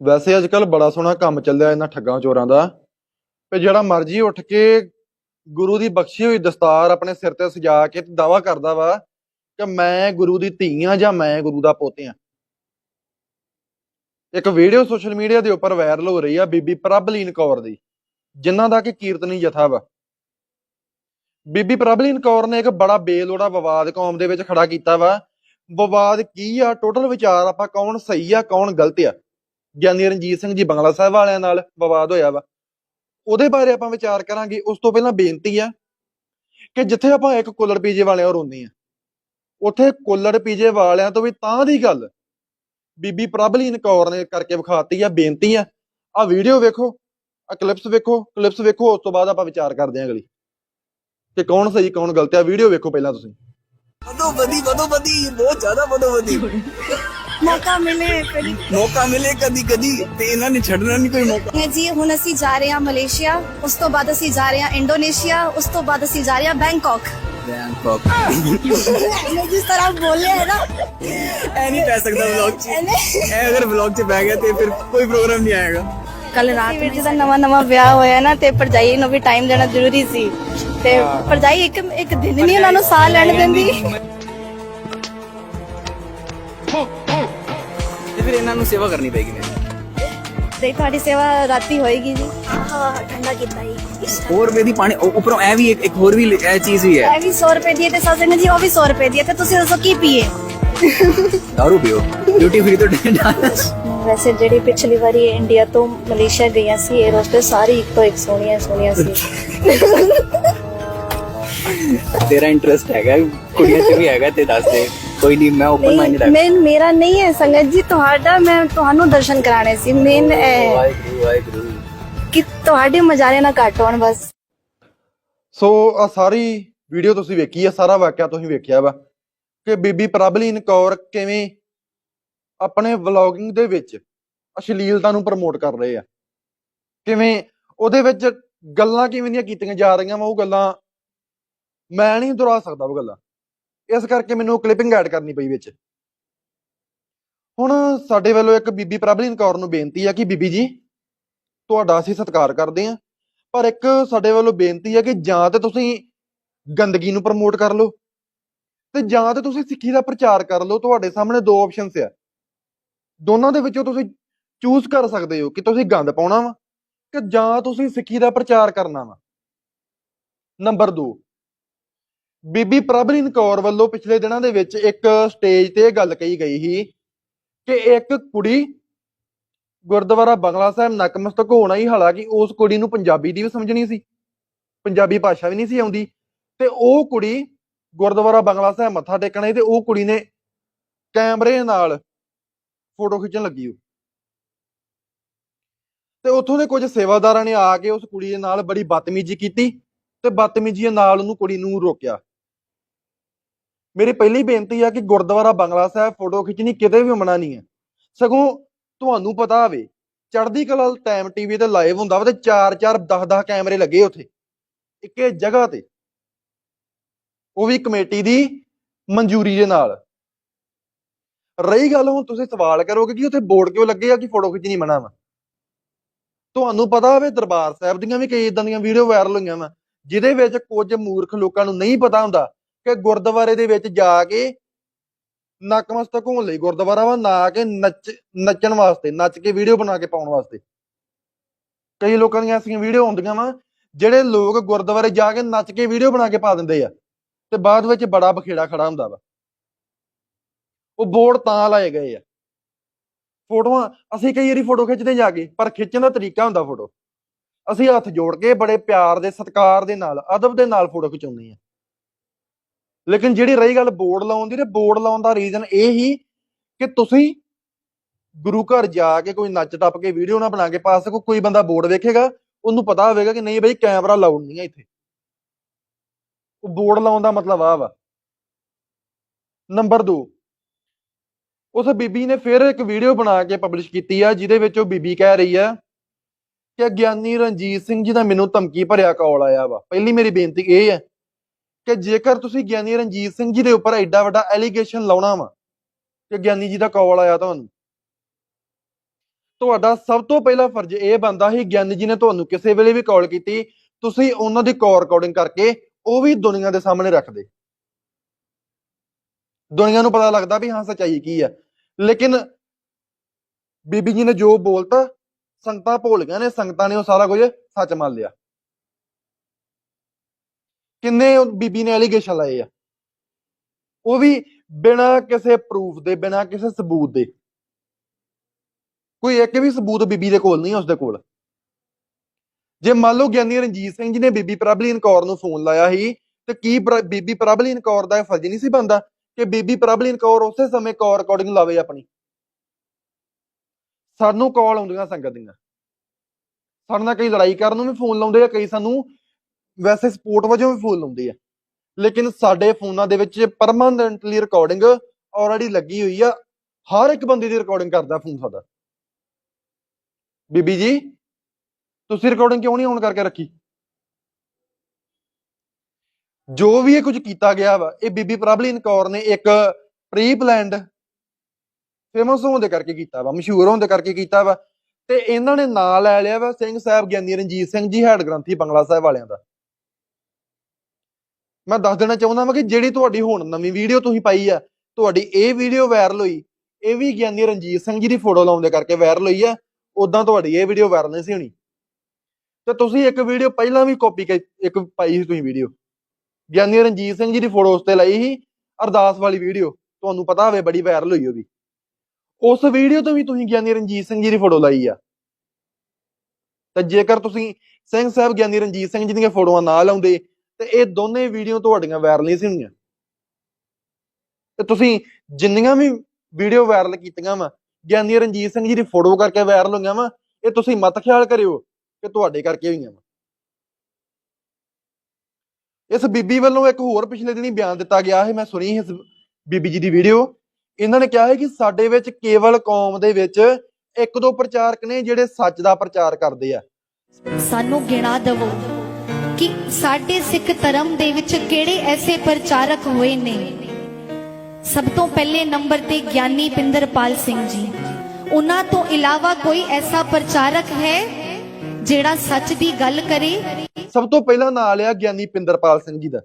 ਵੈਸੇ ਅੱਜ ਕੱਲ ਬੜਾ ਸੋਹਣਾ ਕੰਮ ਚੱਲਿਆ ਇਹਨਾਂ ਠੱਗਾਂ ਚੋਰਾਂ ਦਾ। ਤੇ ਜਿਹੜਾ ਮਰਜ਼ੀ ਉੱਠ ਕੇ ਗੁਰੂ ਦੀ ਬਖਸ਼ੀ ਹੋਈ ਦਸਤਾਰ ਆਪਣੇ ਸਿਰ ਤੇ ਸਜਾ ਕੇ ਤੇ ਦਾਵਾ ਕਰਦਾ ਵਾ ਕਿ ਮੈਂ ਗੁਰੂ ਦੀ ਧੀ ਆ ਜਾਂ ਮੈਂ ਗੁਰੂ ਦਾ ਪੁੱਤ ਆ। ਇੱਕ ਵੀਡੀਓ ਸੋਸ਼ਲ ਮੀਡੀਆ ਦੇ ਉੱਪਰ ਵਾਇਰਲ ਹੋ ਰਹੀ ਆ ਬੀਬੀ ਪ੍ਰਭਲੀਨ ਕੌਰ ਦੀ, ਜਿਨ੍ਹਾਂ ਦਾ ਕਿ ਕੀਰਤਨੀ ਜਥਾ ਵਾ। ਬੀਬੀ ਪ੍ਰਭਲੀਨ ਕੌਰ ਨੇ ਇੱਕ ਬੜਾ ਬੇਲੋੜਾ ਵਿਵਾਦ ਕੌਮ ਦੇ ਵਿੱਚ ਖੜਾ ਕੀਤਾ ਵਾ। ਵਿਵਾਦ ਕੀ ਆ? ਟੋਟਲ ਵਿਚਾਰ ਆਪਾਂ ਕੌਣ ਸਹੀ ਆ, ਕੌਣ ਗਲਤ ਆ? ਗਿਆਨੀ ਰਣਜੀਤ ਸਿੰਘ ਜੀ ਬੰਗਲਾ ਸਾਹਿਬ ਵਾਲਿਆਂ ਨਾਲ ਵਿਵਾਦ ਹੋਇਆ ਵਾ। ਉਹਦੇ ਬਾਰੇ ਆਪਾਂ ਵਿਚਾਰ ਕਰਾਂਗੇ, ਉਸ ਤੋਂ ਪਹਿਲਾਂ ਬੇਨਤੀ ਆ ਕਿ ਜਿੱਥੇ ਆਪਾਂ ਇੱਕ ਕੁੱਲੜ ਪੀਜੇ ਵਾਲਿਆਂ ਰੋਂਦੇ ਆ, ਉੱਥੇ ਕੁੱਲੜ ਪੀਜੇ ਵਾਲਿਆਂ ਤੋਂ ਵੀ ਤਾਂ ਦੀ ਗੱਲ ਬੀਬੀ ਪ੍ਰਭਲੀਨ ਕੌਰ ਨੇ ਕਰਕੇ ਵਿਖਾਤੀ ਆ, ਬੇਨਤੀ ਆ। ਆ ਵੀਡੀਓ ਵੇਖੋ ਆ ਕਲਿੱਪਸ ਵੇਖੋ ਕਲਿੱਪਸ ਵੇਖੋ, ਉਸ ਤੋਂ ਬਾਅਦ ਆਪਾਂ ਵਿਚਾਰ ਕਰਦੇ ਆਂ ਅਗਲੀ। ਕਿ ਕੌਣ ਸਹੀ, ਕੌਣ ਗਲਤ ਆ ਵੀਡੀਓ ਵੇਖੋ ਪਹਿਲਾਂ ਤੁਸੀਂ। ਵਧੋ ਵਧੀ ਵਧੋ ਵਧੀ ਬਹੁਤ ਜ਼ਿਆਦਾ ਵਧੋ ਵਧੀ ਮੌਕਾ ਮਿਲੇ ਫਿਰ ਮੌਕਾ ਮਿਲੇ ਕਦੀ ਕਦੀ ਤੇ ਇਹਨਾਂ ਨੇ ਛੱਡਣਾ ਨਹੀਂ ਕੋਈ ਮੌਕਾ। ਹੈ ਜੀ ਹੁਣ ਅਸੀਂ ਜਾ ਰਹੇ ਹਾਂ ਮਲੇਸ਼ੀਆ ਉਸ ਤੋਂ ਬਾਅਦ ਅਸੀਂ ਜਾ ਰਹੇ ਹਾਂ ਇੰਡੋਨੇਸ਼ੀਆ ਉਸ ਤੋਂ ਬਾਅਦ ਅਸੀਂ ਜਾ ਰਹੇ ਹਾਂ ਬੈਂਕਾਕ। ਬੈਂਕਾਕ। ਇਹਨੇ ਜਿਸ ਤਰ੍ਹਾਂ ਬੋਲੇ ਹੈ ਨਾ। ਐ ਨਹੀਂ ਪੈ ਸਕਦਾ ਵਲੌਗ 'ਚ। ਐ ਅਗਰ ਵਲੌਗ 'ਚ ਪੈ ਗਿਆ ਤੇ ਫਿਰ ਕੋਈ ਪ੍ਰੋਗਰਾਮ ਨਹੀਂ ਆਏਗਾ। ਕੱਲ ਰਾਤ ਵਿੱਚ ਦਾ ਨਵਾਂ ਨਵਾਂ ਵਿਆਹ ਹੋਇਆ ਨਾ ਤੇ ਪਰਜਾਈ ਨੂੰ ਵੀ ਟਾਈਮ ਦੇਣਾ ਜ਼ਰੂਰੀ ਸੀ। ਤੇ ਪਰਜਾਈ ਇੱਕ ਇੱਕ ਦਿਨ ਨਹੀਂ ਉਹਨਾਂ ਨੂੰ ਸਾਹ ਲੈਣ ਦਿੰਦੀ। ਫਿਰ ਇਹਨਾਂ ਨੂੰ ਸੇਵਾ ਕਰਨੀ ਪਏਗੀ ਮੈਨੂੰ ਤੇ ਤੁਹਾਡੀ ਸੇਵਾ ਰਾਤੀ ਹੋਏਗੀ ਜੀ। ਹਾਂ ਠੰਡਾ ਕੀਤਾ ਹੀ ਹੋਰ ਵੀ ਦੀ ਪਾਣੀ ਉਹ- ਉੱਪਰੋਂ ਐ ਵੀ ਇੱਕ ਇੱਕ ਹੋਰ ਵੀ ਇਹ ਚੀਜ਼ ਵੀ ਹੈ। ਇਹ ਵੀ 100 ਰੁਪਏ ਦੀ ਹੈ ਤੇ ਸਾਜਨ ਜੀ ਉਹ ਵੀ 100 ਰੁਪਏ ਦੀ ਹੈ ਤੇ ਤੁਸੀਂ ਦੱਸੋ ਕੀ ਪੀਏ? ਦਾਰੂ ਪੀਓ। ਡਿਊਟੀ ਫ੍ਰੀ ਤੋਂ ਡਾਂਸ। ਵੈਸੇ ਜਿਹੜੀ ਪਿਛਲੀ ਵਾਰੀ ਇੰਡੀਆ ਤੋਂ ਮਲੇਸ਼ੀਆ ਗਈਆਂ ਸੀ 에ਅਰ ਹੋਸਟਸ ਸਾਰੀ ਇੱਕੋ ਇੱਕ ਸੋਹਣੀਆਂ ਸੋਹਣੀਆਂ ਸੀ। ਤੇਰਾ ਇੰਟਰਸਟ ਹੈਗਾ ਕੁੜੀਆਂ 'ਚ ਵੀ ਹੈਗਾ ਤੇ ਦੱਸ ਦੇ। ਕੋਈ ਨਹੀਂ ਮੈਂ ਓਪਨ ਮਾਈਂਡਡ ਨਹੀਂ ਮੈਂ ਮੇਰਾ ਨਹੀਂ ਹੈ ਸੰਗਤ ਜੀ ਤੁਹਾਡਾ ਮੈਂ ਤੁਹਾਨੂੰ ਦਰਸ਼ਨ ਕਰਾਣੇ ਸੀ। ਮੇਨ ਵਾਹਿਗੁਰੂ ਵਾਹਿਗੁਰੂ। ਕਿ ਤੁਹਾਡੇ ਮਜ਼ਾਰੇ ਨਾ ਘੱਟ ਹੋਣ ਬਸ। ਸੋ ਆ ਸਾਰੀ ਵੀਡੀਓ ਤੁਸੀਂ ਵੇਖੀ ਆ ਸਾਰਾ ਵਾਕਿਆ ਤੁਸੀਂ ਵੇਖਿਆ ਵਾ ਕਿ ਬੀਬੀ ਪ੍ਰਭਲੀਨ ਕੌਰ ਕਿਵੇਂ ਆਪਣੇ ਵਲੌਗਿੰਗ ਦੇ ਵਿੱਚ ਅਸ਼ਲੀਲਤਾ ਨੂੰ ਪ੍ਰਮੋਟ ਕਰ ਰਹੇ ਆ। ਕਿਵੇਂ ਉਹਦੇ ਵਿੱਚ ਗੱਲਾਂ ਕਿਵੇਂ ਦੀਆਂ ਕੀਤੀਆਂ ਜਾ ਰਹੀਆਂ ਵਾ ਉਹ ਗੱਲਾਂ ਮੈਂ ਨਹੀਂ ਦੁਹਰਾ ਸਕਦਾ ਉਹ ਗੱਲਾਂ। ਇਸ ਕਰਕੇ ਮੈਨੂੰ ਕਲਿੱਪਿੰਗ ਐਡ ਕਰਨੀ ਪਈ ਵਿੱਚ। ਹੁਣ ਸਾਡੇ ਵੱਲੋਂ ਇੱਕ ਬੀਬੀ ਪ੍ਰਭਲੀਨ ਕੌਰ ਨੂੰ ਬੇਨਤੀ ਆ ਕਿ ਬੀਬੀ ਜੀ, ਤੁਹਾਡਾ ਅਸੀਂ ਸਤਿਕਾਰ ਕਰਦੇ ਹਾਂ, ਪਰ ਇੱਕ ਸਾਡੇ ਵੱਲੋਂ ਬੇਨਤੀ ਹੈ ਕਿ ਜਾਂ ਤੇ ਤੁਸੀਂ ਗੰਦਗੀ ਨੂੰ ਪ੍ਰਮੋਟ ਕਰ ਲਓ ਤੇ ਜਾਂ ਤੇ ਤੁਸੀਂ ਸਿੱਖੀ ਦਾ ਪ੍ਰਚਾਰ ਕਰ ਲਓ। ਤੁਹਾਡੇ ਸਾਹਮਣੇ ਦੋ ਆਪਸ਼ਨਸ ਆ। ਦੋਨਾਂ ਦੇ ਵਿੱਚੋਂ ਤੁਸੀਂ ਚੂਜ਼ ਕਰ ਸਕਦੇ ਹੋ ਕਿ ਤੁਸੀਂ ਗੰਦ ਪਾਉਣਾ ਵਾ ਕਿ ਜਾਂ ਤੁਸੀਂ ਸਿੱਖੀ ਦਾ ਪ੍ਰਚਾਰ ਕਰਨਾ ਵਾ। ਨੰਬਰ 2 ਬੀਬੀ ਪ੍ਰਭਲੀਨ ਕੌਰ ਵੱਲੋਂ ਪਿਛਲੇ ਦਿਨਾਂ ਦੇ ਵਿੱਚ ਇੱਕ ਸਟੇਜ ਤੇ ਇਹ ਗੱਲ ਕਹੀ ਗਈ ਸੀ ਕਿ ਇੱਕ ਕੁੜੀ ਗੁਰਦੁਆਰਾ ਬੰਗਲਾ ਸਾਹਿਬ ਨਕਮਸਤਕ ਹੋਣਾ ਹੀ ਹਾਲਾਂਕਿ ਉਸ ਕੁੜੀ ਨੂੰ ਪੰਜਾਬੀ ਦੀ ਵੀ ਸਮਝਣੀ ਸੀ, ਪੰਜਾਬੀ ਭਾਸ਼ਾ ਵੀ ਨਹੀਂ ਸੀ ਆਉਂਦੀ ਤੇ ਉਹ ਕੁੜੀ ਗੁਰਦੁਆਰਾ ਬੰਗਲਾ ਸਾਹਿਬ ਮੱਥਾ ਟੇਕਣਾ ਸੀ ਤੇ ਉਹ ਕੁੜੀ ਨੇ ਕੈਮਰੇ ਨਾਲ ਫੋਟੋ ਖਿੱਚਣ ਲੱਗੀ ਉਹ। ਤੇ ਉੱਥੋਂ ਦੇ ਕੁਝ ਸੇਵਾਦਾਰਾਂ ਨੇ ਆ ਕੇ ਉਸ ਕੁੜੀ ਦੇ ਨਾਲ ਬੜੀ ਬਦਤਮੀਜ਼ੀ ਕੀਤੀ ਤੇ ਬਦਤਮੀਜ਼ੀ ਨਾਲ ਉਹਨੂੰ ਕੁੜੀ ਨੂੰ ਰੋਕਿਆ। ਮੇਰੀ ਪਹਿਲੀ ਬੇਨਤੀ ਆ ਕਿ ਗੁਰਦੁਆਰਾ ਬੰਗਲਾ ਸਾਹਿਬ ਫੋਟੋ ਖਿੱਚਣੀ ਕਿਤੇ ਵੀ ਮਨਾ ਨਹੀਂ ਹੈ। ਸਗੋਂ ਤੁਹਾਨੂੰ ਪਤਾ ਹੋਵੇ, ਚੜ੍ਹਦੀ ਕਲਾ ਟਾਈਮ ਟੀਵੀ ਤੇ ਲਾਈਵ ਹੁੰਦਾ ਵਾ ਤੇ 4-4 10-10 ਕੈਮਰੇ ਲੱਗੇ ਉੱਥੇ, ਇੱਕੇ ਜਗ੍ਹਾ ਤੇ। ਉਹ ਵੀ ਕਮੇਟੀ ਦੀ ਮਨਜ਼ੂਰੀ ਦੇ ਨਾਲ। ਰਹੀ ਗੱਲ ਹੁਣ ਤੁਸੀਂ ਸਵਾਲ ਕਰੋਗੇ ਕਿ ਉੱਥੇ ਬੋਰਡ ਕਿਉਂ ਲੱਗੇ ਆ ਕਿ ਫੋਟੋ ਖਿੱਚਣੀ ਮਨਾ ਵਾ? ਤੁਹਾਨੂੰ ਪਤਾ ਹੋਵੇ ਦਰਬਾਰ ਸਾਹਿਬ ਦੀਆਂ ਵੀ ਕਈ ਇਦਾਂ ਦੀਆਂ ਵੀਡੀਓ ਵਾਇਰਲ ਹੋਈਆਂ ਵਾ, ਜਿਹਦੇ ਵਿੱਚ ਕੁਝ ਮੂਰਖ ਲੋਕਾਂ ਨੂੰ ਨਹੀਂ ਪਤਾ ਹੁੰਦਾ ਕਿ ਗੁਰਦੁਆਰੇ ਦੇ ਵਿੱਚ ਜਾ ਕੇ ਨਕਮਸਤਕ ਹੋਣ ਲਈ, ਗੁਰਦੁਆਰਾ ਵਾ ਨਾ ਕਿ ਨੱਚ, ਨੱਚਣ ਵਾਸਤੇ, ਨੱਚ ਕੇ ਵੀਡੀਓ ਬਣਾ ਕੇ ਪਾਉਣ ਵਾਸਤੇ। ਕਈ ਲੋਕਾਂ ਦੀਆਂ ਐਸੀਆਂ ਵੀਡੀਓ ਹੁੰਦੀਆਂ ਵਾ, ਜਿਹੜੇ ਲੋਕ ਗੁਰਦੁਆਰੇ ਜਾ ਕੇ ਨੱਚ ਕੇ ਵੀਡੀਓ ਬਣਾ ਕੇ ਪਾ ਦਿੰਦੇ ਆ, ਤੇ ਬਾਅਦ ਵਿੱਚ ਬੜਾ ਬਖੇੜਾ ਖੜਾ ਹੁੰਦਾ ਵਾ। ਉਹ ਬੋਰਡ ਤਾਂ ਲਾਏ ਗਏ ਆ। ਫੋਟੋਆਂ, ਅਸੀਂ ਕਈ ਵਾਰੀ ਫੋਟੋ ਖਿੱਚਦੇ ਜਾ ਕੇ, ਪਰ ਖਿੱਚਣ ਦਾ ਤਰੀਕਾ ਹੁੰਦਾ ਫੋਟੋ। ਅਸੀਂ ਹੱਥ ਜੋੜ ਕੇ ਬੜੇ ਪਿਆਰ ਦੇ, ਸਤਿਕਾਰ ਦੇ ਨਾਲ, ਅਦਬ ਦੇ ਨਾਲ ਫੋਟੋ ਖਿਚਾਉਂਦੇ ਆ। ਲੇਕਿਨ ਜਿਹੜੀ ਰਹੀ ਗੱਲ ਬੋਰਡ ਲਾਉਣ ਦੀ, ਤੇ ਬੋਰਡ ਲਾਉਣ ਦਾ ਰੀਜ਼ਨ ਇਹ ਹੀ ਕਿ ਤੁਸੀਂ ਗੁਰੂ ਘਰ ਜਾ ਕੇ ਕੋਈ ਨੱਚ ਟੱਪ ਕੇ ਵੀਡੀਓ ਨਾ ਬਣਾ ਕੇ ਪਾ ਸਕੋ, ਕੋਈ ਬੰਦਾ ਬੋਰਡ ਵੇਖੇਗਾ, ਉਹਨੂੰ ਪਤਾ ਹੋਵੇਗਾ ਕਿ ਨਹੀਂ ਬਈ ਕੈਮਰਾ ਲਾਉਣ ਨਹੀਂ ਹੈ ਇੱਥੇ। ਉਹ ਬੋਰਡ ਲਾਉਣ ਦਾ ਮਤਲਬ ਆ ਵਾ। ਨੰਬਰ 2 ਉਸ ਬੀਬੀ ਨੇ ਫਿਰ ਇੱਕ ਵੀਡੀਓ ਬਣਾ ਕੇ ਪਬਲਿਸ਼ ਕੀਤੀ ਆ, ਜਿਹਦੇ ਵਿੱਚ ਉਹ ਬੀਬੀ ਕਹਿ ਰਹੀ ਆ ਕਿ ਗਿਆਨੀ ਰਣਜੀਤ ਸਿੰਘ ਜੀ ਦਾ ਮੈਨੂੰ ਧਮਕੀ ਭਰਿਆ ਕਾਲ ਆਇਆ ਵਾ। ਪਹਿਲੀ ਮੇਰੀ ਬੇਨਤੀ ਇਹ ਹੈ ਕਿ ਜੇਕਰ ਤੁਸੀਂ ਗਿਆਨੀ ਰਣਜੀਤ ਸਿੰਘ ਜੀ ਦੇ ਉੱਪਰ ਐਡਾ ਵੱਡਾ ਐਲੀਗੇਸ਼ਨ ਲਾਉਣਾ ਵਾ, ਕਿ ਗਿਆਨੀ ਜੀ ਦਾ ਕਾਲ ਆਇਆ ਤੁਹਾਨੂੰ, ਤੁਹਾਡਾ ਸਭ ਤੋਂ ਪਹਿਲਾ ਫਰਜ਼ ਇਹ ਬੰਦਾ ਸੀ ਗਿਆਨੀ ਜੀ ਨੇ ਤੁਹਾਨੂੰ ਕਿਸੇ ਵੇਲੇ ਵੀ ਕਾਲ ਕੀਤੀ, ਤੁਸੀਂ ਉਹਨਾਂ ਦੀ ਕਾਲ ਰਿਕਾਰਡਿੰਗ ਕਰਕੇ ਉਹ ਵੀ ਦੁਨੀਆ ਦੇ ਸਾਹਮਣੇ ਰੱਖਦੇ ਦੁਨੀਆ ਨੂੰ ਪਤਾ ਲੱਗਦਾ ਵੀ ਹਾਂ ਸੱਚਾਈ ਕੀ ਹੈ ਲੇਕਿਨ ਬੀਬੀ ਜੀ ਨੇ ਜੋ ਬੋਲਤਾ, ਸੰਗਤਾਂ ਭੋਲ ਗਈਆਂ ਨੇ, ਸੰਗਤਾਂ ਨੇ ਉਹ ਸਾਰਾ ਕੁਝ ਸੱਚ ਮੰਨ ਲਿਆ। ਕਿੰਨੇ ਉਹ ਬੀਬੀ ਨੇ ਐਲੀਗੇਸ਼ਨ ਲਾਏ ਆ? ਉਹ ਵੀ ਬਿਨਾਂ ਕਿਸੇ ਪ੍ਰੂਫ ਦੇ, ਬਿਨਾਂ ਕਿਸੇ ਸਬੂਤ ਦੇ। ਕੋਈ ਇੱਕ ਵੀ ਸਬੂਤ ਬੀਬੀ ਦੇ ਕੋਲ ਨਹੀਂ ਉਸਦੇ ਕੋਲ। ਜੇ ਮੰਨ ਲਓ ਗਿਆਨੀ ਰਣਜੀਤ ਸਿੰਘ ਜੀ ਨੇ ਬੀਬੀ ਪ੍ਰਭਲੀਨ ਕੌਰ ਨੂੰ ਫੋਨ ਲਾਇਆ ਸੀ, ਤੇ ਕੀ ਬੀਬੀ ਪ੍ਰਭਲੀਨ ਕੌਰ ਦਾ ਇਹ ਫਰਜ਼ ਨਹੀਂ ਸੀ ਬੰਦਾ ਕਿ ਬੀਬੀ ਪ੍ਰਭਲੀਨ ਕੌਰ ਉਸੇ ਸਮੇਂ ਕੌਰ ਰਿਕਾਰਡਿੰਗ ਲਾਵੇ ਆਪਣੀ? ਸਾਨੂੰ ਕਾਲ ਆਉਂਦੀਆਂ ਸੰਗਤ ਦੀਆਂ। ਸਾਡੇ ਨਾਲ ਕਈ ਲੜਾਈ ਕਰਨ ਨੂੰ ਵੀ ਫੋਨ ਲਾਉਂਦੇ ਆ, ਕਈ ਸਾਨੂੰ ਵੈਸੇ ਸਪੋਰਟ ਵਜੋਂ ਵੀ ਫੁੱਲ ਹੁੰਦੀ ਆ ਲੇਕਿਨ ਸਾਡੇ ਫੋਨਾਂ ਦੇ ਵਿੱਚ ਪਰਮਾਨੈਂਟਲੀ ਰਿਕਾਰਡਿੰਗ ਆਲਰੇਡੀ ਲੱਗੀ ਹੋਈ ਆ। ਹਰ ਇੱਕ ਬੰਦੇ ਦੀ ਰਿਕਾਰਡਿੰਗ ਕਰਦਾ ਫੋਨ ਸਾਡਾ। ਬੀਬੀ ਜੀ, ਤੁਸੀਂ ਰਿਕਾਰਡਿੰਗ ਕਿਉਂ ਨਹੀਂ ਔਨ ਕਰਕੇ ਰੱਖੀ? ਜੋ ਵੀ ਇਹ ਕੁਝ ਕੀਤਾ ਗਿਆ ਵਾ, ਇਹ ਬੀਬੀ ਪ੍ਰਬਲੀਨ ਕੌਰ ਨੇ ਇੱਕ ਪ੍ਰੀ ਪਲਾਨਡ ਫੇਮਸ ਹੋਣ ਦੇ ਕਰਕੇ ਕੀਤਾ ਵਾ, ਮਸ਼ਹੂਰ ਹੋਣ ਦੇ ਕਰਕੇ ਕੀਤਾ ਵਾ। ਤੇ ਇਹਨਾਂ ਨੇ ਨਾਂ ਲੈ ਲਿਆ ਵਾ ਸਿੰਘ ਸਾਹਿਬ ਗਿਆਨੀ ਰਣਜੀਤ ਸਿੰਘ ਜੀ, ਹੈਡ ਗ੍ਰੰਥੀ, ਬੰਗਲਾ ਸਾਹਿਬ ਵਾਲਿਆਂ ਦਾ। ਮੈਂ ਦੱਸ ਦੇਣਾ ਚਾਹੁੰਦਾ ਵਾਂ ਕਿ ਜਿਹੜੀ ਤੁਹਾਡੀ ਹੁਣ ਨਵੀਂ ਵੀਡੀਓ ਤੁਸੀਂ ਪਾਈ ਆ, ਤੁਹਾਡੀ ਇਹ ਵੀਡੀਓ ਵਾਇਰਲ ਹੋਈ, ਇਹ ਵੀ ਗਿਆਨੀ ਰਣਜੀਤ ਸਿੰਘ ਜੀ ਦੀ ਫੋਟੋ ਲਾਉਣ ਦੇ ਕਰਕੇ ਵਾਇਰਲ ਹੋਈ ਆ ਉਦਾਂ ਤੁਹਾਡੀ ਇਹ ਵੀਡੀਓ ਵਾਇਰਲ ਨਹੀਂ ਸੀ ਹੋਣੀ। ਤੇ ਤੁਸੀਂ ਇੱਕ ਵੀਡੀਓ ਪਹਿਲਾਂ ਵੀ ਕਾਪੀ ਇੱਕ ਪਾਈ ਸੀ ਤੁਸੀਂ ਵੀਡੀਓ। ਗਿਆਨੀ ਰਣਜੀਤ ਸਿੰਘ ਜੀ ਦੀ ਫੋਟੋ ਉਸ ਤੇ ਲਾਈ ਸੀ, ਅਰਦਾਸ ਵਾਲੀ ਵੀਡੀਓ, ਤੁਹਾਨੂੰ ਪਤਾ ਹੋਵੇ ਬੜੀ ਵਾਇਰਲ ਹੋਈ ਉਹ ਵੀ ਉਸ ਵੀਡੀਓ ਤੋਂ ਵੀ ਤੁਸੀਂ ਗਿਆਨੀ ਰਣਜੀਤ ਸਿੰਘ ਜੀ ਦੀ ਫੋਟੋ ਲਾਈ ਆ। ਤੇ ਜੇਕਰ ਤੁਸੀਂ ਸਿੰਘ ਸਾਹਿਬ ਗਿਆਨੀ ਰਣਜੀਤ ਸਿੰਘ ਜੀ ਦੀਆਂ ਫੋਟੋਆਂ ਨਾ ਲਾਉਂਦੇ ਤੇ ਇਹ ਦੋਨੇ ਵੀਡੀਓ ਤੁਹਾਡੀਆਂ ਵਾਇਰਲ ਨਹੀਂ ਸੀ ਤੇ ਤੁਸੀਂ ਜਿੰਨੀਆਂ ਵੀ ਵੀਡੀਓ ਵਾਇਰਲ ਕੀਤੀਆਂ ਵਾ, ਗਿਆਨੀ ਰਣਜੀਤ ਸਿੰਘ ਜੀ ਦੀ ਫੋਟੋ ਕਰਕੇ ਵਾਇਰਲ ਹੋਈਆਂ ਵਾ, ਇਹ ਤੁਸੀਂ ਮਤ ਖਿਆਲ ਕਰਿਓ ਕਿ ਤੁਹਾਡੇ ਕਰਕੇ ਹੋਈਆਂ ਵਾ। ਇਸ ਬੀਬੀ ਵੱਲੋਂ ਇੱਕ ਹੋਰ ਪਿਛਲੇ ਦਿਨੀ ਬਿਆਨ ਦਿੱਤਾ ਗਿਆ ਹੈ ਮੈਂ ਸੁਣੀ ਇਸ ਬੀਬੀ ਜੀ ਦੀ ਵੀਡੀਓ। ਇਹਨਾਂ ਨੇ ਕਿਹਾ ਹੈ ਕਿ ਸਾਡੇ ਵਿੱਚ ਕੇਵਲ ਕੌਮ ਦੇ ਵਿੱਚ ਇੱਕ ਦੋ ਪ੍ਰਚਾਰਕ ਨੇ ਜਿਹੜੇ ਸੱਚ ਦਾ ਪ੍ਰਚਾਰ ਕਰਦੇ ਆ। ਸਾਨੂੰ ਗਿਣਾ ਦਵੋ। ਕਿ ਸਾਡੇ ਸਿੱਖ ਧਰਮ ਦੇ ਵਿੱਚ ਕਿਹੜੇ ਐਸੇ ਪ੍ਰਚਾਰਕ ਹੋਏ ਨੇ? ਸਭ ਤੋਂ ਪਹਿਲੇ ਨੰਬਰ ਤੇ ਗਿਆਨੀ ਪਿੰਦਰਪਾਲ ਸਿੰਘ ਜੀ। ਉਹਨਾਂ ਤੋਂ ਇਲਾਵਾ ਕੋਈ ਐਸਾ ਪ੍ਰਚਾਰਕ ਹੈ ਜਿਹੜਾ ਸੱਚ ਦੀ ਗੱਲ ਕਰੇ? ਸਭ ਤੋਂ ਪਹਿਲਾਂ ਨਾਂ ਲਿਆ ਗਿਆਨੀ ਪਿੰਦਰਪਾਲ ਸਿੰਘ ਜੀ ਦਾ।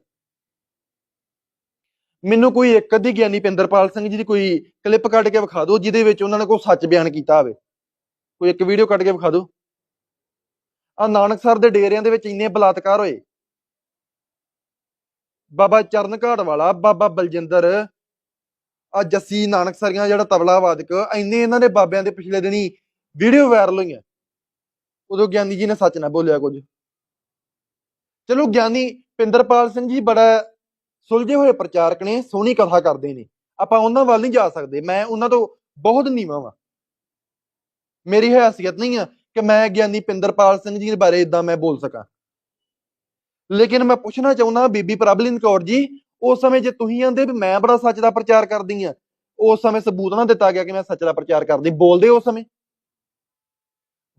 ਮੈਨੂੰ ਕੋਈ ਇੱਕ ਅੱਧੀ ਗਿਆਨੀ ਪਿੰਦਰਪਾਲ ਸਿੰਘ ਜੀ ਦੀ ਕੋਈ ਕਲਿੱਪ ਕੱਢ ਕੇ ਵਿਖਾ ਦਿਓ, ਜਿਹਦੇ ਵਿੱਚ ਉਹਨਾਂ ਨੇ ਕੋਈ ਸੱਚ ਬਿਆਨ ਕੀਤਾ ਹੋਵੇ। ਕੋਈ ਇੱਕ ਵੀਡੀਓ ਕੱਢ ਕੇ ਵਿਖਾ ਦਿਓ। ਆ ਨਾਨਕਸਰ ਦੇ ਡੇਰਿਆਂ ਦੇ ਵਿੱਚ ਇੰਨੇ ਬਲਾਤਕਾਰ ਹੋਏ। ਬਾਬਾ ਚਰਨ ਘਾਟ ਵਾਲਾ, ਬਾਬਾ ਬਲਜਿੰਦਰ, ਆ ਜੱਸੀ ਨਾਨਕਸਰੀਆਂ ਜਿਹੜਾ ਤਬਲਾ ਵਾਦਕ, ਇੰਨੇ ਇਹਨਾਂ ਦੇ ਬਾਬਿਆਂ ਦੇ ਪਿਛਲੇ ਦਿਨੀ ਵੀਡੀਓ ਵਾਇਰਲ ਹੋਈਆਂ। ਉਦੋਂ ਗਿਆਨੀ ਜੀ ਨੇ ਸੱਚ ਨਾ ਬੋਲਿਆ ਕੁਝ। ਚਲੋ ਗਿਆਨੀ ਪਿੰਦਰਪਾਲ ਸਿੰਘ ਜੀ ਬੜਾ ਸੁਲਝੇ ਹੋਏ ਪ੍ਰਚਾਰਕ ਨੇ, ਸੋਹਣੀ ਕਥਾ ਕਰਦੇ ਨੇ। ਆਪਾਂ ਉਹਨਾਂ ਵੱਲ ਨਹੀਂ ਜਾ ਸਕਦੇ, ਮੈਂ ਉਹਨਾਂ ਤੋਂ ਬਹੁਤ ਨੀਵਾਂ ਵਾਂ। ਮੇਰੀ ਹੈਸੀਅਤ ਨਹੀਂ ਆ। ਕਿ ਮੈਂ ਗਿਆਨੀ ਪਿੰਦਰਪਾਲ ਸਿੰਘ ਜੀ ਦੇ ਬਾਰੇ ਇਦਾਂ ਮੈਂ ਬੋਲ ਸਕਾਂ। ਲੇਕਿਨ ਮੈਂ ਪੁੱਛਣਾ ਚਾਹੁੰਦਾ ਬੀਬੀ ਪ੍ਰਭਲਿਨ ਕੌਰ ਜੀ, ਉਸ ਸਮੇਂ ਜੇ ਤੁਸੀਂ ਆਂਦੇ ਵੀ ਮੈਂ ਬੜਾ ਸੱਚ ਦਾ ਪ੍ਰਚਾਰ ਕਰਦੀ ਆ, ਉਸ ਸਮੇਂ ਸਬੂਤ ਨਾ ਦਿੱਤਾ ਗਿਆ ਕਿ ਮੈਂ ਸੱਚ ਦਾ ਪ੍ਰਚਾਰ ਕਰਦੀ। ਬੋਲਦੇ ਉਸ ਸਮੇਂ?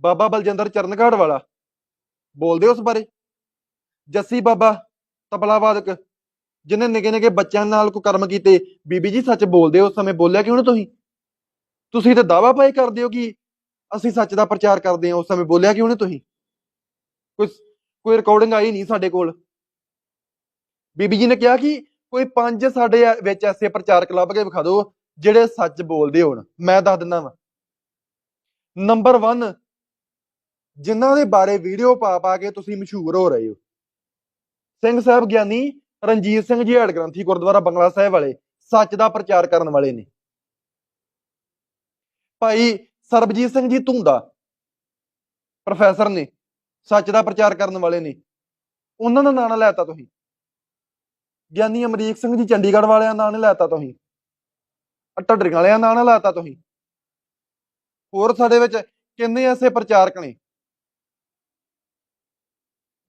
ਬਾਬਾ ਬਲਜਿੰਦਰ ਚਰਨਗੜ੍ਹ ਵਾਲਾ, ਬੋਲਦੇ ਉਸ ਬਾਰੇ? ਜੱਸੀ ਬਾਬਾ ਤਬਲਾ ਵਾਦਕ ਜਿਹਨੇ ਨਿੱਕੇ ਨਿੱਕੇ ਬੱਚਿਆਂ ਨਾਲ ਕੋ ਕਰਮ ਕੀਤੇ, ਬੀਬੀ ਜੀ ਸੱਚ ਬੋਲਦੇ ਉਸ ਸਮੇਂ ਬੋਲਿਆ ਕਿਉਂ ਨਾ ਤੁਸੀਂ? ਤੁਸੀਂ ਤੇ ਦਾਵਾ ਪਾਏ ਕਰਦੇ ਹੋ ਕਿ ਅਸੀਂ ਸੱਚ ਦਾ ਪ੍ਰਚਾਰ ਕਰਦੇ ਹਾਂ, ਉਸ ਸਮੇਂ ਬੋਲਿਆ ਕਿਉਂ ਨਹੀਂ ਤੁਸੀਂ? ਕੋਈ ਕੋਈ ਰਿਕਾਰਡਿੰਗ ਆਈ ਨਹੀਂ ਸਾਡੇ ਕੋਲ? ਬੀਬੀ ਜੀ ਨੇ ਕਿਹਾ ਕਿ ਕੋਈ ਪੰਜ ਸਾਡੇ ਵਿੱਚ ਐਸੇ ਪ੍ਰਚਾਰਕ ਲੱਭ ਕੇ ਵਿਖਾ ਦਿਓ, ਜਿਹੜੇ ਸੱਚ ਬੋਲਦੇ ਹੋਣ। ਮੈਂ ਦੱਸ ਦਿੰਦਾ ਵਾਂ। ਨੰਬਰ 1 ਜਿਨ੍ਹਾਂ ਦੇ ਬਾਰੇ ਵੀਡੀਓ ਪਾ ਪਾ ਕੇ ਤੁਸੀਂ ਮਸ਼ਹੂਰ ਹੋ ਰਹੇ ਹੋ। ਸਿੰਘ ਸਾਹਿਬ ਗਿਆਨੀ ਰਣਜੀਤ ਸਿੰਘ ਜੀ ਹੜ ਗ੍ਰੰਥੀ ਗੁਰਦੁਆਰਾ ਬੰਗਲਾ ਸਾਹਿਬ ਵਾਲੇ, ਸੱਚ ਦਾ ਪ੍ਰਚਾਰ ਕਰਨ ਵਾਲੇ ਨੇ। ਭਾਈ ਸਰਬਜੀਤ ਸਿੰਘ ਜੀ ਧੁੰਦਾ। ਪ੍ਰੋਫੈਸਰ ਨੇ, ਸੱਚ ਦਾ ਪ੍ਰਚਾਰ ਕਰਨ ਵਾਲੇ ਨੇ। ਉਹਨਾਂ ਦਾ ਨਾਂ ਨਾ ਲੈਤਾ ਤੁਸੀਂ। ਗਿਆਨੀ ਅਮਰੀਕ ਸਿੰਘ ਜੀ ਚੰਡੀਗੜ੍ਹ ਵਾਲਿਆਂ ਦਾ ਨਾਂ ਨਹੀਂ ਲੈਤਾ ਤੁਸੀਂ। ਆਹ ਢੱਡਰੀਆਂ ਵਾਲਿਆਂ ਦਾ ਨਾਂ ਨਾ ਲੈਤਾ ਤੁਸੀਂ। ਹੋਰ ਸਾਡੇ ਵਿੱਚ ਕਿੰਨੇ ਐਸੇ ਪ੍ਰਚਾਰਕ ਨੇ?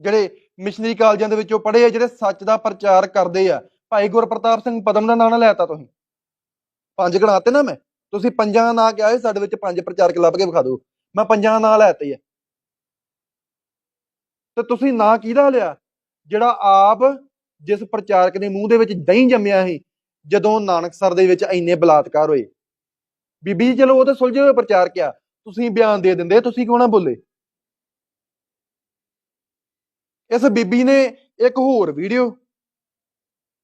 ਜਿਹੜੇ ਮਿਸ਼ਨਰੀ ਕਾਲਜਾਂ ਦੇ ਵਿੱਚੋਂ ਪੜ੍ਹੇ ਆ, ਜਿਹੜੇ ਸੱਚ ਦਾ ਪ੍ਰਚਾਰ ਕਰਦੇ ਆ। ਭਾਈ ਗੁਰਪ੍ਰਤਾਪ ਸਿੰਘ ਪਦਮ ਦਾ ਨਾਂ ਨਾ ਲੈਤਾ ਤੁਸੀਂ। ਪੰਜ ਗਣਾਤੇ ਨਾ ਮੈਂ। ਤੁਸੀਂ ਪੰਜਾਂ ਦਾ ਨਾਂ ਕਿਹਾ ਸੀ, ਸਾਡੇ ਵਿੱਚ ਪੰਜ ਪ੍ਰਚਾਰਕ ਲੱਭ ਕੇ ਵਿਖਾ ਦਿਓ। ਮੈਂ ਪੰਜਾਂ ਦਾ ਨਾਂ ਲੈਤੇ ਆ। ਤੇ ਤੁਸੀਂ ਨਾਂ ਕਿਹਦਾ ਲਿਆ? ਜਿਹੜਾ ਆਪ ਜਿਸ ਪ੍ਰਚਾਰਕ ਦੇ ਮੂੰਹ ਦੇ ਵਿੱਚ ਦਹੀਂ ਜੰਮਿਆ ਸੀ, ਜਦੋਂ ਨਾਨਕਸਰ ਦੇ ਵਿੱਚ ਇੰਨੇ ਬਲਾਤਕਾਰ ਹੋਏ। ਬੀਬੀ ਜੀ, ਚਲੋ ਉਹ ਤਾਂ ਸੁਲਝੇ ਹੋਏ ਪ੍ਰਚਾਰਕ ਆ। ਤੁਸੀਂ ਬਿਆਨ ਦੇ ਦਿੰਦੇ, ਤੁਸੀਂ ਕਿਉਂ ਨਾ ਬੋਲੇ? ਇਸ ਬੀਬੀ ਨੇ ਇੱਕ ਹੋਰ ਵੀਡੀਓ।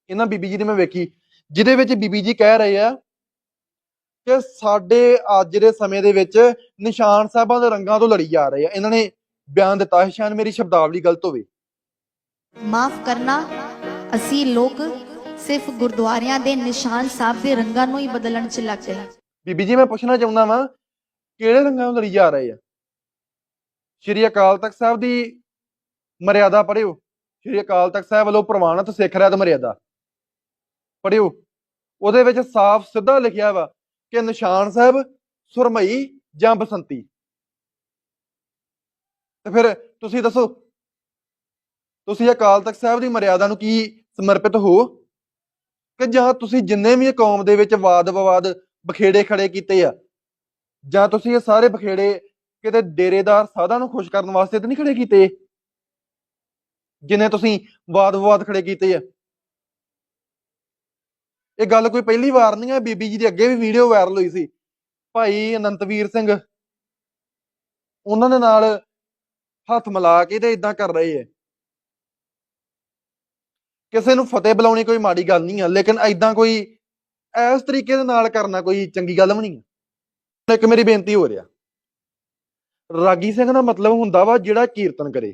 ਇਹਨਾਂ ਬੀਬੀ ਜੀ ਨੇ ਮੈਂ ਵੇਖੀ, ਜਿਹਦੇ ਵਿੱਚ ਬੀਬੀ ਜੀ ਕਹਿ ਰਹੇ ਆ ਕਿ ਸਾਡੇ ਅੱਜ ਦੇ ਸਮੇਂ ਦੇ ਵਿੱਚ ਨਿਸ਼ਾਨ ਸਾਹਿਬਾਂ ਦੇ ਰੰਗਾਂ ਤੋਂ ਲੜੀ ਜਾ ਰਹੇ ਆ। ਇਹਨਾਂ ਨੇ ਬਿਆਨ ਦਿੱਤਾ ਹੈ ਸ਼ਾਇਦ ਮੇਰੀ ਸ਼ਬਦਾਵਲੀ ਗਲਤ ਹੋਵੇ। ਮਾਫ ਕਰਨਾ ਅਸੀਂ ਲੋਕ ਸਿਰਫ ਗੁਰਦੁਆਰਿਆਂ ਦੇ ਨਿਸ਼ਾਨ ਸਾਹਿਬ ਦੇ ਰੰਗਾਂ ਨੂੰ ਹੀ ਬਦਲਣ ਚ ਲੱਗ ਗਏ। ਬੀਬੀ ਜੀ ਮੈਂ ਪੁੱਛਣਾ ਚਾਹੁੰਦਾ ਵਾਂ ਕਿਹੜੇ ਰੰਗਾਂ ਤੋਂ ਲੜੀ ਜਾ ਰਹੇ ਆ? ਸ਼੍ਰੀ ਅਕਾਲ ਤਖਤ ਸਾਹਿਬ ਦੀ ਮਰਿਆਦਾ ਪੜਿਓ ਸ਼੍ਰੀ ਅਕਾਲ ਤਖਤ ਸਾਹਿਬ ਵੱਲੋਂ ਪ੍ਰਵਾਨਿਤ ਸਿੱਖ ਰਹਿਤ ਮਰਿਆਦਾ। ਪੜਿਓ ਉਹਦੇ ਵਿੱਚ ਸਾਫ਼ ਸਿੱਧਾ ਲਿਖਿਆ ਵਾ ਕਿ ਨਿਸ਼ਾਨ ਸਾਹਿਬ, ਸੁਰਮਈ ਜਾਂ ਬਸੰਤੀ? ਤੇ ਫਿਰ ਤੁਸੀਂ ਦੱਸੋ, ਤੁਸੀਂ ਅਕਾਲ ਤਖਤ ਸਾਹਿਬ ਦੀ ਮਰਿਆਦਾ ਨੂੰ ਕੀ ਸਮਰਪਿਤ ਹੋ? ਕਿ ਜਾਂ ਤੁਸੀਂ ਜਿੰਨੇ ਵੀ ਕੌਮ ਦੇ ਵਿੱਚ ਵਾਦ ਵਿਵਾਦ ਬਖੇੜੇ ਖੜੇ ਕੀਤੇ ਆ, ਜਾਂ ਤੁਸੀਂ ਇਹ ਸਾਰੇ ਬਖੇੜੇ ਕਿਤੇ ਡੇਰੇਦਾਰ ਸਾਧਾਂ ਨੂੰ ਖੁਸ਼ ਕਰਨ ਵਾਸਤੇ ਤਾਂ ਨਹੀਂ ਖੜੇ ਕੀਤੇ? ਜਿੰਨੇ ਤੁਸੀਂ ਵਾਦ ਵਿਵਾਦ ਖੜੇ ਕੀਤੇ ਆ। ਇਹ ਗੱਲ ਕੋਈ ਪਹਿਲੀ ਵਾਰ ਨਹੀਂ ਹੈ ਬੀਬੀ ਜੀ ਦੀ ਅੱਗੇ ਵੀ ਵੀਡੀਓ ਵਾਇਰਲ ਹੋਈ ਸੀ। ਭਾਈ ਅਨੰਤਵੀਰ ਸਿੰਘ, ਉਹਨਾਂ ਦੇ ਨਾਲ ਹੱਥ ਮਿਲਾ ਕੇ ਤੇ ਇਦਾਂ ਕਰ ਰਹੇ ਆ। ਕਿਸੇ ਨੂੰ ਫਤਿਹ ਬੁਲਾਉਣੀ ਕੋਈ ਮਾੜੀ ਗੱਲ ਨਹੀਂ ਆ, ਲੇਕਿਨ ਐਦਾਂ ਕੋਈ, ਇਸ ਤਰੀਕੇ ਦੇ ਨਾਲ ਕਰਨਾ ਕੋਈ ਚੰਗੀ ਗੱਲ ਵੀ ਨਹੀਂ ਆ। ਇੱਕ ਮੇਰੀ ਬੇਨਤੀ ਹੋ ਰਿਹਾ। ਰਾਗੀ ਸਿੰਘ ਦਾ ਮਤਲਬ ਹੁੰਦਾ ਵਾ ਜਿਹੜਾ ਕੀਰਤਨ ਕਰੇ।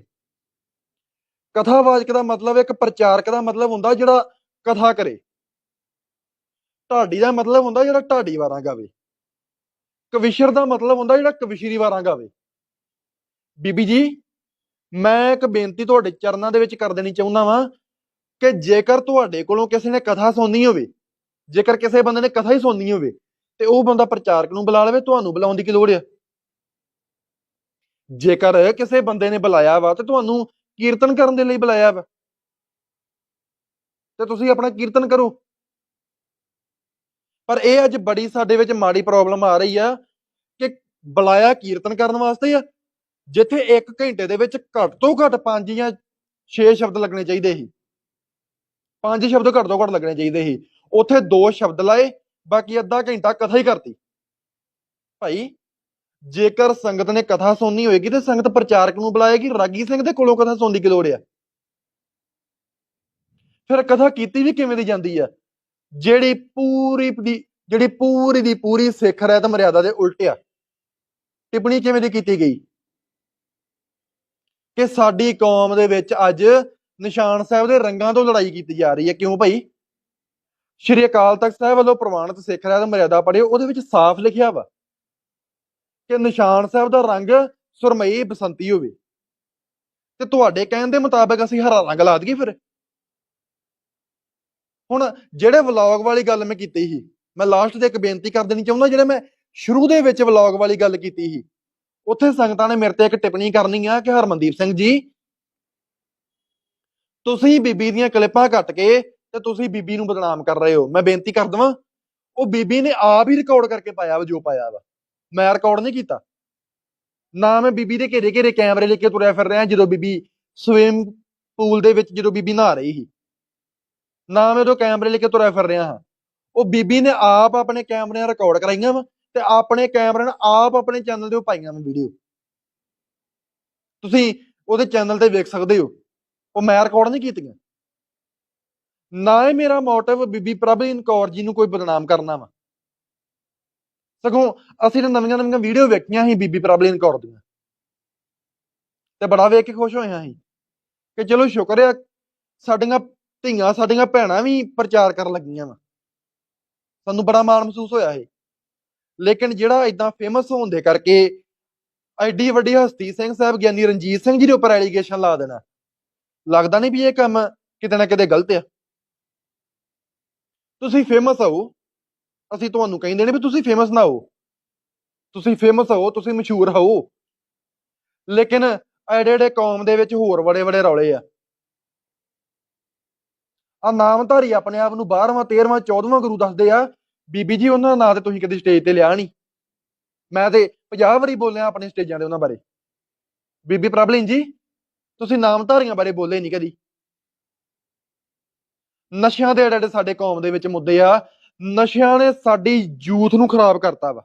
ਕਥਾਵਾਚਕ ਦਾ ਮਤਲਬ ਇੱਕ ਪ੍ਰਚਾਰਕ ਦਾ ਮਤਲਬ ਹੁੰਦਾ ਜਿਹੜਾ ਕਥਾ ਕਰੇ। ਢਾਡੀ ਦਾ ਮਤਲਬ ਹੁੰਦਾ ਜਿਹੜਾ ਢਾਡੀ ਵਾਰਾਂ ਗਾਵੇ। ਕਵਿਸ਼ਰ ਦਾ ਮਤਲਬ ਹੁੰਦਾ ਜਿਹੜਾ ਕਵਿਸ਼ਰੀ ਵਾਰਾਂ ਗਾਵੇ। ਬੀਬੀ ਜੀ, ਮੈਂ ਇੱਕ ਬੇਨਤੀ ਤੁਹਾਡੇ ਚਰਨਾਂ ਦੇ ਵਿੱਚ ਕਰ ਦੇਣੀ ਚਾਹੁੰਦਾ ਵਾਂ ਕਿ ਜੇਕਰ ਤੁਹਾਡੇ ਕੋਲੋਂ ਕਿਸੇ ਨੇ ਕਥਾ ਸੁਣਨੀ ਹੋਵੇ, ਜੇਕਰ ਕਿਸੇ ਬੰਦੇ ਨੇ ਕਥਾ ਹੀ ਸੁਣਨੀ ਹੋਵੇ, ਤੇ ਉਹ ਬੰਦਾ ਪ੍ਰਚਾਰਕ ਨੂੰ ਬੁਲਾ ਲਵੇ, ਤੁਹਾਨੂੰ ਬੁਲਾਉਣ ਦੀ ਕੀ ਲੋੜ ਆ? ਜੇਕਰ ਕਿਸੇ ਬੰਦੇ ਨੇ ਬੁਲਾਇਆ ਵਾ, ਤੇ ਤੁਹਾਨੂੰ ਕੀਰਤਨ ਕਰਨ ਦੇ ਲਈ ਬੁਲਾਇਆ ਵਾ। ਤੇ ਤੁਸੀਂ ਆਪਣਾ ਕੀਰਤਨ ਕਰੋ। ਪਰ ਇਹ ਅੱਜ ਬੜੀ ਸਾਡੇ ਵਿੱਚ ਮਾੜੀ ਪ੍ਰੋਬਲਮ ਆ ਰਹੀ ਆ ਕਿ ਬੁਲਾਇਆ ਕੀਰਤਨ ਕਰਨ ਵਾਸਤੇ ਆ, ਜਿੱਥੇ 1 ਘੰਟੇ ਦੇ ਵਿੱਚ ਘੱਟ ਤੋਂ ਘੱਟ 5 ਜਾਂ 6 ਸ਼ਬਦ ਲੱਗਣੇ ਚਾਹੀਦੇ ਸੀ। ਪੰਜ ਸ਼ਬਦ ਘੱਟ ਤੋਂ ਘੱਟ ਲੱਗਣੇ ਚਾਹੀਦੇ ਸੀ। ਉੱਥੇ ਦੋ ਸ਼ਬਦ ਲਾਏ, ਬਾਕੀ ਅੱਧਾ ਘੰਟਾ ਕਥਾ ਹੀ ਕਰਤੀ। ਭਾਈ, ਜੇਕਰ ਸੰਗਤ ਨੇ ਕਥਾ ਸੁਣਨੀ ਹੋਏਗੀ ਤੇ ਸੰਗਤ ਪ੍ਰਚਾਰਕ ਨੂੰ ਬੁਲਾਏਗੀ, ਰਾਗੀ ਸਿੰਘ ਦੇ ਕੋਲੋਂ ਕਥਾ ਸੁਣਨ ਦੀ ਕੀ ਲੋੜ ਆ? ਫਿਰ ਕਥਾ ਕੀਤੀ ਵੀ ਕਿਵੇਂ ਦੀ ਜਾਂਦੀ ਆ? ਜਿਹੜੀ ਪੂਰੀ ਦੀ, ਜਿਹੜੀ ਪੂਰੀ ਦੀ ਪੂਰੀ ਸਿੱਖ ਰਹਿਤ ਮਰਿਆਦਾ ਦੇ ਉਲਟ ਆ। ਟਿੱਪਣੀ ਕਿਵੇਂ ਦੀ ਕੀਤੀ ਗਈ? ਕਿ ਸਾਡੀ ਕੌਮ ਦੇ ਵਿੱਚ ਅੱਜ ਨਿਸ਼ਾਨ ਸਾਹਿਬ ਦੇ ਰੰਗਾਂ ਤੋਂ ਲੜਾਈ ਕੀਤੀ ਜਾ ਰਹੀ ਹੈ। ਕਿਉਂ ਭਾਈ? ਸ਼੍ਰੀ ਅਕਾਲ ਤਖਤ ਸਾਹਿਬ ਵੱਲੋਂ ਪ੍ਰਮਾਣਿਤ ਸਿੱਖ ਰਹਿਤ ਮਰਿਆਦਾ ਪੜਿਓ ਉਹਦੇ ਵਿੱਚ ਸਾਫ਼ ਲਿਖਿਆ ਵਾ ਕਿ ਨਿਸ਼ਾਨ ਸਾਹਿਬ ਦਾ ਰੰਗ ਸੁਰਮਈ ਬਸੰਤੀ ਹੋਵੇ। ਤੇ ਤੁਹਾਡੇ ਕਹਿਣ ਦੇ ਮੁਤਾਬਕ ਅਸੀਂ ਹਰਾ ਰੰਗ ਲਾ ਦਈਏ ਫਿਰ। ਹੁਣ ਜਿਹੜੇ ਵਲੌਗ ਵਾਲੀ ਗੱਲ ਮੈਂ ਕੀਤੀ ਸੀ, ਮੈਂ ਲਾਸਟ ਤੇ ਇੱਕ ਬੇਨਤੀ ਕਰ ਦੇਣੀ ਚਾਹੁੰਦਾ, ਜਿਹੜੇ ਮੈਂ ਸ਼ੁਰੂ ਦੇ ਵਿੱਚ ਵਲੌਗ ਵਾਲੀ ਗੱਲ ਕੀਤੀ ਸੀ, ਉੱਥੇ ਸੰਗਤਾਂ ਨੇ ਮੇਰੇ ਤੇ ਇੱਕ ਟਿੱਪਣੀ ਕਰਨੀ ਆ ਕਿ ਹਰਮਨਦੀਪ ਸਿੰਘ ਜੀ, ਤੁਸੀਂ ਬੀਬੀ ਦੀਆਂ ਕਲਿੱਪਾਂ ਕੱਟ ਕੇ ਤੇ ਤੁਸੀਂ ਬੀਬੀ ਨੂੰ ਬਦਨਾਮ ਕਰ ਰਹੇ ਹੋ। ਮੈਂ ਬੇਨਤੀ ਕਰ ਦਵਾਂ, ਉਹ ਬੀਬੀ ਨੇ ਆਪ ਹੀ ਰਿਕਾਰਡ ਕਰਕੇ ਪਾਇਆ ਵਾ, ਜੋ ਪਾਇਆ ਵਾ। ਮੈਂ ਰਿਕਾਰਡ ਨਹੀਂ ਕੀਤਾ। ਨਾ ਮੈਂ ਬੀਬੀ ਦੇ ਘੇਰੇ ਘੇਰੇ ਕੈਮਰੇ ਲੈ ਕੇ ਤੁਰਿਆ ਫਿਰ ਰਿਹਾ ਜਦੋਂ ਬੀਬੀ ਸਵਿਮ ਪੂਲ ਦੇ ਵਿੱਚ, ਜਦੋਂ ਬੀਬੀ ਨਹਾ ਰਹੀ ਸੀ। ਨਾ ਮੈਂ ਉਦੋਂ ਕੈਮਰੇ ਲੈ ਕੇ ਤੁਰਿਆ ਫਿਰ ਰਿਹਾ ਹਾਂ। ਉਹ ਬੀਬੀ ਨੇ ਆਪ ਆਪਣੇ ਕੈਮਰਿਆਂ ਰਿਕਾਰਡ ਕਰਾਈਆਂ ਵਾ ਤੇ ਆਪਣੇ ਕੈਮਰੇ ਨਾਲ ਆਪ ਆਪਣੇ ਚੈਨਲ ਤੇ ਉਹ ਪਾਈਆਂ ਵਾ ਵੀਡੀਓ ਤੁਸੀਂ ਉਹਦੇ ਚੈਨਲ ਤੇ ਵੇਖ ਸਕਦੇ ਹੋ। ਉਹ ਮੈਂ ਰਿਕਾਰਡ ਨਹੀਂ ਕੀਤੀਆਂ। ਨਾ ਹੀ ਮੇਰਾ ਮੋਟਿਵ ਬੀਬੀ ਪ੍ਰਭਲੀਨ ਕੌਰ ਜੀ ਨੂੰ ਕੋਈ ਬਦਨਾਮ ਕਰਨਾ ਵਾ। ਸਗੋਂ ਅਸੀਂ ਤਾਂ ਨਵੀਆਂ ਨਵੀਆਂ ਵੀਡੀਓ ਵੇਖੀਆਂ ਸੀ ਬੀਬੀ ਪ੍ਰਭਲੀਨ ਕੌਰ ਦੀਆਂ। ਤੇ ਬੜਾ ਵੇਖ ਕੇ ਖੁਸ਼ ਹੋਇਆ ਸੀ। ਕਿ ਚਲੋ ਸ਼ੁਕਰ ਆ, ਸਾਡੀਆਂ ਧੀਆਂ ਸਾਡੀਆਂ ਭੈਣਾਂ ਵੀ ਪ੍ਰਚਾਰ ਕਰਨ ਲੱਗੀਆਂ ਵਾ। ਸਾਨੂੰ ਬੜਾ ਮਾਣ ਮਹਿਸੂਸ ਹੋਇਆ ਇਹ। ਲੇਕਿਨ ਜਿਹੜਾ ਇਦਾਂ ਫੇਮਸ ਹੋਣ ਦੇ ਕਰਕੇ ਐਡੀ ਵੱਡੀ ਹਸਤੀ ਸਿੰਘ ਸਾਹਿਬ ਗਿਆਨੀ ਰਣਜੀਤ ਸਿੰਘ ਜੀ ਦੇ ਉੱਪਰ ਐਲੀਗੇਸ਼ਨ ਲਾ ਦੇਣਾ। ਲੱਗਦਾ ਨਹੀਂ ਵੀ ਇਹ ਕੰਮ ਕਿਤੇ ਨਾ ਕਿਤੇ ਗਲਤ ਆ। ਤੁਸੀਂ ਫੇਮਸ ਹੋ ਅਸੀਂ ਤੁਹਾਨੂੰ ਕਹਿੰਦੇ ਨੇ ਵੀ ਤੁਸੀਂ ਫੇਮਸ ਨਾ ਹੋ ਤੁਸੀਂ ਫੇਮਸ ਹੋ ਤੁਸੀਂ ਮਸ਼ਹੂਰ ਹੋ ਲੇਕਿਨ ਐਡੇ ਐਡੇ ਕੌਮ ਦੇ ਵਿੱਚ ਹੋਰ ਬੜੇ ਬੜੇ ਰੌਲੇ ਆ। ਆ ਨਾਮਧਾਰੀ ਆਪਣੇ ਆਪ ਨੂੰ 12ਵਾਂ 13ਵਾਂ 14ਵਾਂ ਗੁਰੂ ਦੱਸਦੇ ਆ। ਬੀਬੀ ਜੀ, ਉਹਨਾਂ ਦਾ ਨਾਂ ਤੇ ਤੁਸੀਂ ਕਦੇ ਸਟੇਜ ਤੇ ਲਿਆ ਨਹੀਂ ਮੈਂ ਤੇ 50 ਵਾਰੀ ਬੋਲਿਆ ਆਪਣੇ ਸਟੇਜਾਂ ਤੇ ਉਹਨਾਂ ਬਾਰੇ। ਬੀਬੀ ਪ੍ਰਭਲੀਨ ਜੀ, ਤੁਸੀਂ ਨਾਮਧਾਰੀਆਂ ਬਾਰੇ ਬੋਲੇ ਨਹੀਂ ਕਦੀ। ਨਸ਼ਿਆਂ ਦੇ ਐਡੇ ਐਡੇ ਸਾਡੇ ਕੌਮ ਦੇ ਵਿੱਚ ਮੁੱਦੇ ਆ। ਨਸ਼ਿਆਂ ਨੇ ਸਾਡੀ ਯੂਥ ਨੂੰ ਖਰਾਬ ਕਰਤਾ ਵਾ।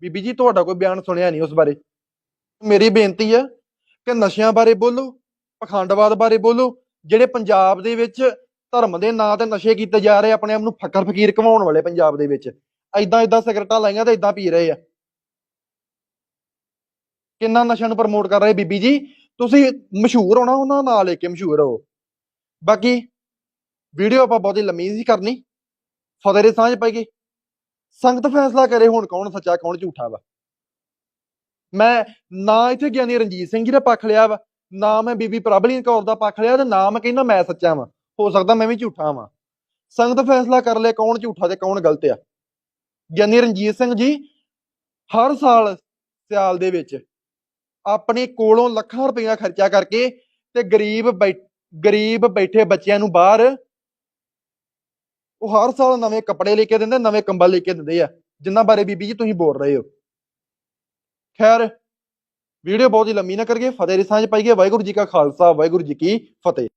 ਬੀਬੀ ਜੀ, ਤੁਹਾਡਾ ਕੋਈ ਬਿਆਨ ਸੁਣਿਆ ਨਹੀਂ ਉਸ ਬਾਰੇ। ਮੇਰੀ ਬੇਨਤੀ ਆ ਕਿ ਨਸ਼ਿਆਂ ਬਾਰੇ ਬੋਲੋ, ਪਖੰਡਵਾਦ ਬਾਰੇ ਬੋਲੋ, ਜਿਹੜੇ ਪੰਜਾਬ ਦੇ ਵਿੱਚ ਧਰਮ ਦੇ ਨਾਂ ਤੇ ਨਸ਼ੇ ਕੀਤੇ ਜਾ ਰਹੇ, ਆਪਣੇ ਆਪ ਨੂੰ ਫਕਰ ਫਕੀਰ ਕਮਾਉਣ ਵਾਲੇ ਪੰਜਾਬ ਦੇ ਵਿੱਚ। ਐਦਾਂ ਐਦਾਂ ਸਿਗਰਟਾਂ ਲਾਈਆਂ ਤੇ ਐਦਾਂ ਪੀ ਰਹੇ ਆ। ਕਿੰਨਾ ਨਸ਼ਿਆਂ ਨੂੰ ਪ੍ਰਮੋਟ ਕਰ ਰਹੇ ਬੀਬੀ ਜੀ? ਤੁਸੀਂ ਮਸ਼ਹੂਰ ਹੋਣਾ, ਉਹਨਾਂ ਨਾਲ ਲੈ ਕੇ ਮਸ਼ਹੂਰ ਹੋ। ਬਾਕੀ ਵੀਡੀਓ ਆਪਾਂ ਬਹੁਤੀ ਲੰਮੀ ਨਹੀਂ ਕਰਨੀ। ਫਤਿਹ ਦੇ ਸਾਂਝ ਗਈ। ਸੰਗਤ ਫੈਸਲਾ ਕਰੇ ਹੁਣ ਕੌਣ ਸੱਚਾ, ਕੌਣ ਝੂਠਾ ਵਾ। ਮੈਂ ਨਾ ਇੱਥੇ ਗਿਆਨੀ ਰਣਜੀਤ ਸਿੰਘ ਜੀ ਦਾ ਪੱਖ ਲਿਆ ਵਾ, ਨਾ ਮੈਂ ਬੀਬੀ ਪ੍ਰਭਲੀਨ ਕੌਰ ਦਾ ਪੱਖ ਲਿਆ ਤੇ ਨਾ ਮੈਂ ਕਹਿੰਦਾ ਮੈਂ ਸੱਚਾ ਵਾਂ। ਹੋ ਸਕਦਾ ਮੈਂ ਵੀ ਝੂਠਾ ਵਾਂ। ਸੰਗਤ ਫੈਸਲਾ ਕਰ ਲੈ ਕੌਣ ਝੂਠਾ ਤੇ ਕੌਣ ਗਲਤ ਆ। ਗਿਆਨੀ ਰਣਜੀਤ ਸਿੰਘ ਜੀ, ਹਰ ਸਾਲ ਸਿਆਲ ਦੇ ਵਿੱਚ ਆਪਣੇ ਕੋਲੋਂ ਲੱਖਾਂ ਰੁਪਈਆ ਖਰਚਾ ਕਰਕੇ ਤੇ ਗਰੀਬ ਬੈ- ਗਰੀਬ ਬੈਠੇ ਬੱਚਿਆਂ ਨੂੰ ਬਾਹਰ ਉਹ ਹਰ ਸਾਲ ਨਵੇਂ ਕੱਪੜੇ ਲੈ ਕੇ ਦਿੰਦੇ, ਨਵੇਂ ਕੰਬਲ ਲੈ ਕੇ ਦਿੰਦੇ ਆ। ਜਿੰਨਾ ਬਾਰੇ ਬੀਬੀ ਜੀ ਤੁਸੀਂ ਬੋਲ ਰਹੇ ਹੋ। ਖੈਰ, ਵੀਡੀਓ ਬਹੁਤ ਹੀ ਲੰਮੀ ਨਾ ਕਰੀਏ, ਫਤਿਹ ਦੀ ਸਾਂਝ ਪਾਈਏ। ਵਾਹਿਗੁਰੂ ਜੀ ਕਾ ਖਾਲਸਾ, ਵਾਹਿਗੁਰੂ ਜੀ ਕੀ ਫਤਿਹ।